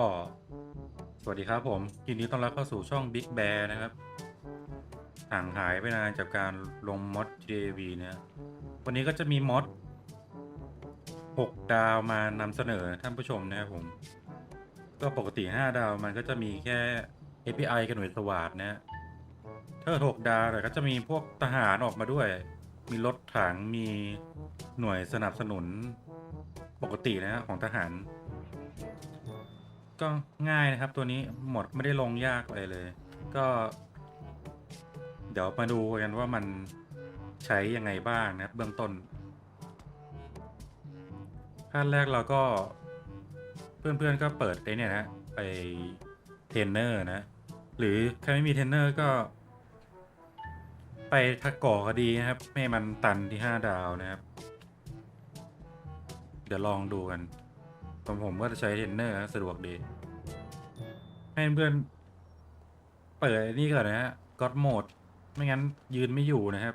ก็สวัสดีครับผมยินดีต้อนรับเข้าสู่ช่อง Big Bear นะครับห่างหายไปนานจากการลงมอด JV เนี่ยวันนี้ก็จะมีมอด6 ดาวมานำเสนอท่านผู้ชมนะครับผม ก็ปกติ 5 ดาวมันก็จะมีแค่ API กับหน่วยสวัสดนะฮะถ้า6ดาวเนี่ยก็จะมีพวกทหารออกมาด้วย มีรถถังมีหน่วยสนับสนุนปกตินะฮะของทหาร ก็ง่ายนะครับ ตัวนี้หมดไม่ได้ลงยากอะไรเลย ก็ เดี๋ยวมาดูกันว่ามันใช้ยังไงบ้างนะครับ เบื้องต้นขั้นแรกเราก็ เพื่อนๆก็เปิดไอเนี่ยนะไปเทรนเนอร์นะ หรือใครไม่มีเทรนเนอร์ก็ ไปทักก่อก็ดีนะครับไม่ให้มันตันที่ห้าดาวนะครับ เดี๋ยวลองดูกัน ผมผมก็จะใช้เทรนเนอร์สะดวกดี ให้เพื่อนเปิดไอ้นี่ก่อนนะฮะก็อดโหมด ไม่งั้นยืนไม่อยู่นะครับ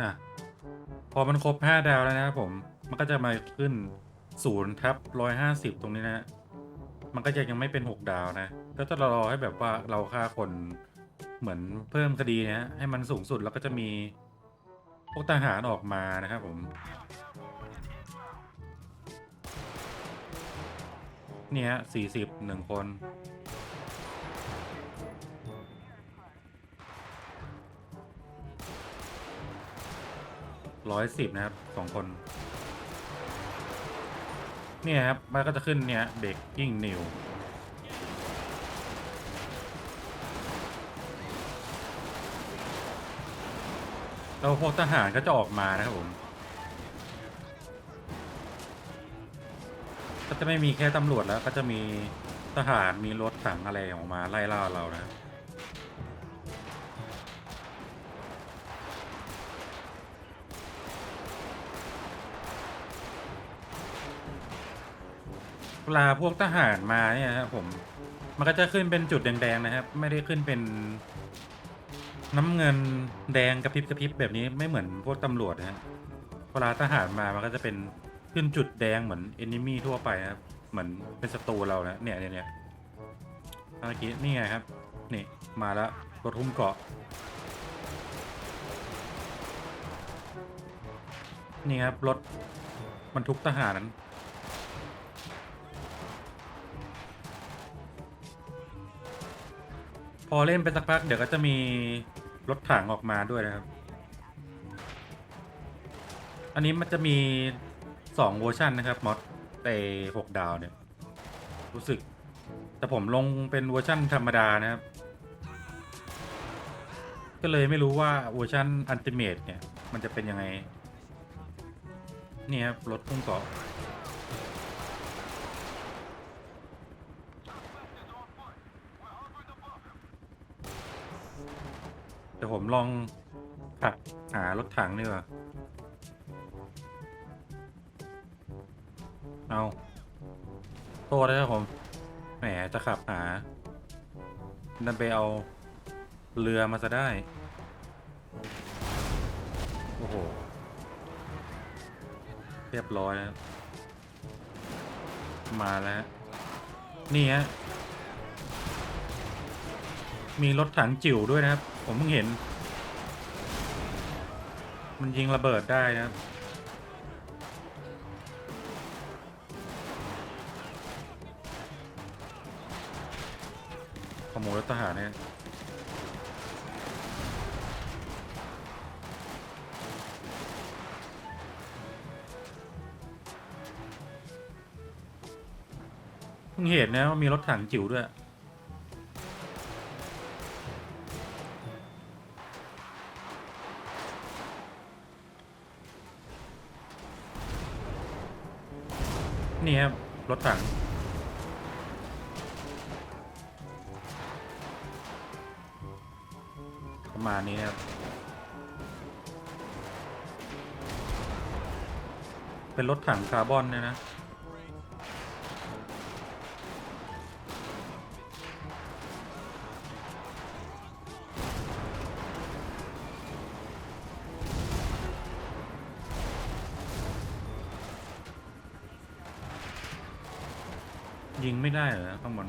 อะ พอมันครบห้าดาวแล้วนะครับผม มันก็จะมาขึ้นศูนย์ทับร้อยห้าสิบตรงนี้นะ มันก็จะยังไม่เป็นหกดาวนะ ก็จะรอให้แบบว่าเราฆ่าคนเหมือนเพิ่มคดีนะให้มันสูงสุดแล้วก็จะมี พวกทหารออกมานะครับผม เนี่ยสี่สิบหนึ่งคน ร้อยสิบนะครับสองคน เนี่ยครับ มันก็จะขึ้นเนี่ยเบรกกิ้งนิว แล้วพวกทหารก็จะออกมานะครับผม ก็จะไม่มีแค่ตำรวจแล้วก็จะมีทหารมีรถถังอะไรออกมาไล่ล่าเรานะเวลาพวกทหารมาเนี่ยนะครับผม มันก็จะขึ้นเป็นจุดแดงๆนะครับ ไม่ได้ขึ้นเป็น น้ำเงินแดงกระพริบกระพริบแบบนี้ไม่เหมือนพวกตำรวจนะฮะเวลาทหารมามันก็จะเป็นขึ้นจุดแดงเหมือนเอนนิมี่ทั่วไปนะครับเหมือนเป็นศัตรูเรานะเนี่ยเนี่ยเนี่ยเมื่อกี้นี่ไงครับ นี่มาแล้วรถหุ้มเกาะ นี่ครับรถบรรทุกทหารนั้นพอเล่นไปสักพักเดี๋ยวก็จะมี รถถังออกมาด้วยนะครับ อันนี้มันจะมีสองเวอร์ชันนะครับมอดเตหกดาวเนี่ย รู้สึก แต่ผมลงเป็นเวอร์ชันธรรมดานะครับ ก็เลยไม่รู้ว่าเวอร์ชันอันติเมตเนี่ย มันจะเป็นยังไง นี่ครับรถพุ่งเกาะ เดี๋ยวผมลองขับหารถถังดีกว่า เอาโทษนะครับผม แหมจะขับหาดันไปเอาเรือมาซะได้ โอ้โห เรียบร้อยนะมาแล้ว นี่ฮะ มีรถถังจิ๋วด้วยนะครับ ผมเพิ่งเห็น มันยิงระเบิดได้นะขโมยรถทหารเนี่ยเพิ่งเห็นนะว่ามีรถถังจิ๋วด้วย รถถัง ประมาณนี้นะครับ เป็นรถถังคาร์บอนเนี่ยนะ ยิงไม่ได้เหรอข้างบน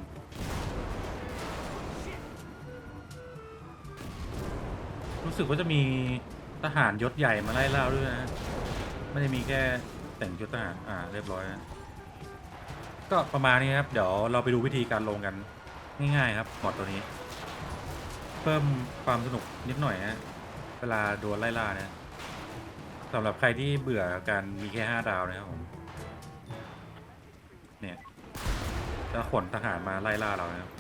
รู้สึกว่าจะมีทหารยศใหญ่มาไล่ล่าด้วยนะไม่ได้มีแค่แต่งชุดทหารอ่า เรียบร้อยนะก็ประมาณนี้ครับเดี๋ยวเราไปดูวิธีการลงกันง่ายๆครับหมอดตัวนี้ เพิ่มความสนุกนิดหน่อยนะเวลาโดนไล่ล่านะสำหรับใครที่เบื่อการมีแค่ห้าดาวนะครับผม จะขนทหารมาไล่ล่าเรานะครับ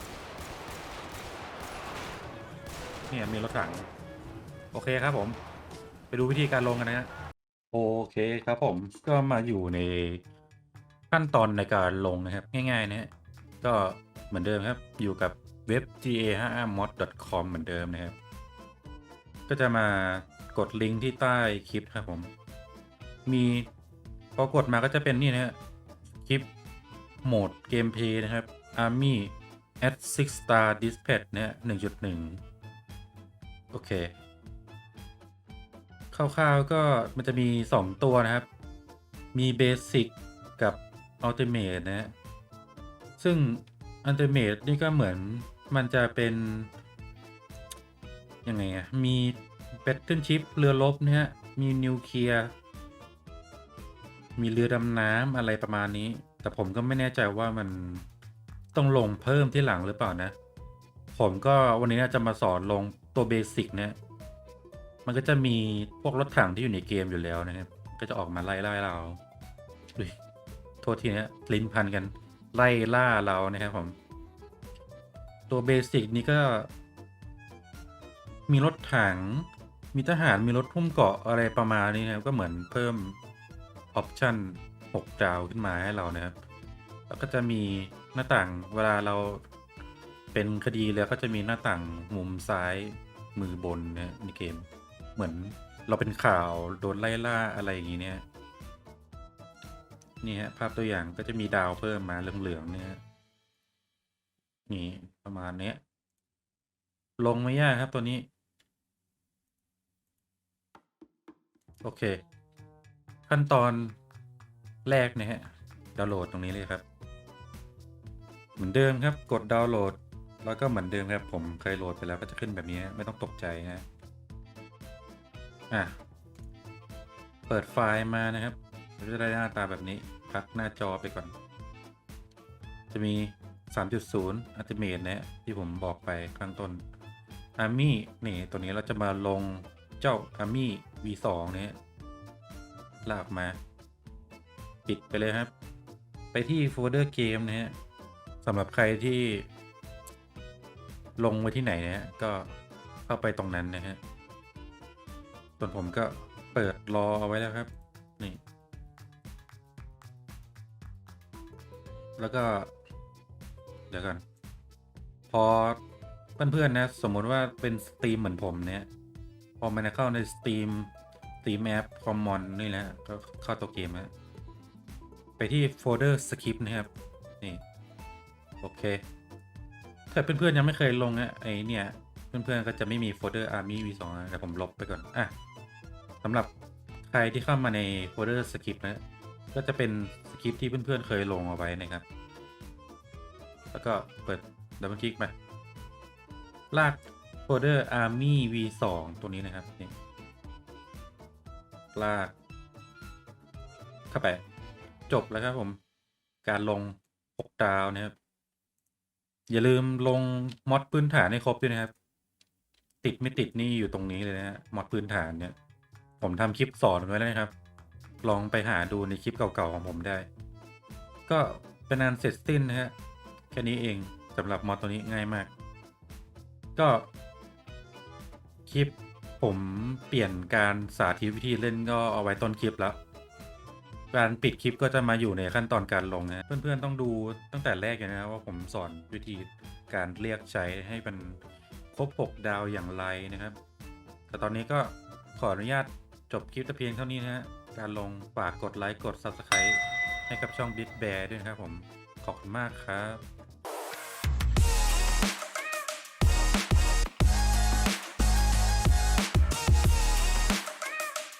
เนี่ยมีรถถัง โอเคครับผม ไปดูวิธีการลงกันนะฮะโอเคครับผมก็มาอยู่ในขั้นตอนในการลงนะครับ ง่ายๆนะฮะก็เหมือนเดิมครับอยู่กับเว็บ ga5mod.com เหมือนเดิมนะครับ ก็จะมากดลิงก์ที่ใต้คลิปครับผม มีพอกดมาก็จะเป็นนี่นะฮะคลิป โหมดเกมเพย์นะครับ Army at 6 star dispatch เนะฮะ1.1 โอเค คร่าวๆก็มันจะมี 2 ตัวนะครับ มีเบสิกกับอัลติเม e นะซึ่งอัลติเม e นี่ก็เหมือนมันจะเป็น ยังไงอะมีแบตเทิลชิพเรือรบนะฮะมีนิวเคลียร์ มีเรือดำน้ำอะไรประมาณนี้ แต่ผมก็ไม่แน่ใจว่ามันต้องลงเพิ่มที่หลังหรือเปล่านะ ผมก็วันนี้จะมาสอนลงตัวเบสิกเนี่ยมันก็จะมีพวกรถถังที่อยู่ในเกมอยู่แล้วนะครับ ก็จะออกมาไล่ล่เราดยโทษทีนะลิ้นพันกันไล่ล่าเรานะครับผม ตัวเบสิกนี้ก็ มีรถถัง มีทหารมีรถพุ่มเกาะอะไรประมาณนี้นะครับ ก็เหมือนเพิ่มออปชั่น 6 ดาวขึ้นมาให้เรานะครับ แล้วก็จะมีหน้าต่างเวลาเราเป็นคดีแล้วก็จะมีหน้าต่างมุมซ้ายมือบนนะในเกม เหมือนเราเป็นข่าวโดนไล่ล่าอะไรอย่างนี้เนี่ยนี่ฮะภาพตัวอย่างก็จะมีดาวเพิ่มมาเหลืองๆเนี่ยนี่ประมาณเนี้ยลงไม่ยากครับตัวนี้ โอเค ขั้นตอน แรกนะฮะดาวน์โหลดตรงนี้เลยครับ เหมือนเดิมครับกดดาวน์โหลด แล้วก็เหมือนเดิมครับผมเคยโหลดไปแล้วก็จะขึ้นแบบนี้ไม่ต้องตกใจนะอะเปิดไฟล์มานะครับจะได้หน้าตาแบบนี้พักหน้าจอไปก่อน จะมี 3.0 Ultimate นะฮะที่ผมบอกไปข้างต้น Army นี่ตัวนี้เราจะมาลงเจ้า Army V2 เนี่ยลากมา ปิดไปเลยครับ ไปที่โฟลเดอร์เกมนะฮะสำหรับใครที่ลงไว้ที่ไหนนะฮะก็เข้าไปตรงนั้นนะฮะส่วนผมก็เปิดรอเอาไว้แล้วครับ นี่ แล้วก็ เดี๋ยวกันพอเพื่อนๆนะ สมมติว่าเป็นสตรีมเหมือนผมเนี่ย พอมันเข้าในสตรีมสตรีมแอปคอมมอนนี่แหละก็เข้าตัวเกมแล้ว ไปที่โฟลเดอร์สคริปต์นะครับ นี่ โอเค ถ้าเพื่อนๆยังไม่เคยลงนะไอเนี่ย เพื่อนๆก็จะไม่มีโฟลเดอร์ Army V2 นะแต่ผมลบไปก่อน อะสำหรับใครที่เข้ามาในโฟลเดอร์สคริปต์นะก็จะเป็นสคริปต์ที่เพื่อนๆเคยลงเอาไว้นะครับ แล้วก็เปิดดับเบิลคลิกไป ลากโฟลเดอร์ Army V2 ตัวนี้นะครับ นี่ ลาก เข้าไป จบแล้วครับผม การลง6ดาวนะครับ อย่าลืมลงมอดพื้นฐานให้ครบด้วยนะครับ ติดไม่ติดนี่อยู่ตรงนี้เลยนะฮะมอดพื้นฐานเนี่ย ผมทำคลิปสอนไว้แล้วนะครับ ลองไปหาดูในคลิปเก่าๆของผมได้ ก็เป็นอันเสร็จสิ้นนะฮะแค่นี้เองสำหรับมอดตัวนี้ง่ายมาก ก็คลิปผมเปลี่ยนการสาธิตวิธีเล่นก็เอาไว้ต้นคลิปแล้ว การปิดคลิปก็จะมาอยู่ในขั้นตอนการลงนะเพื่อนๆต้องดูตั้งแต่แรกเลยนะว่าผมสอนวิธีการเรียกใช้ให้มันครบ 6 ดาวอย่างไรนะครับ แต่ตอนนี้ก็ขออนุญาตจบคลิปแต่เพียงเท่านี้นะฮะการลงฝากกดไลค์กด Subscribe ให้กับช่อง b i t Bear ด้วยนะครับผม ขอบคุณมากครับ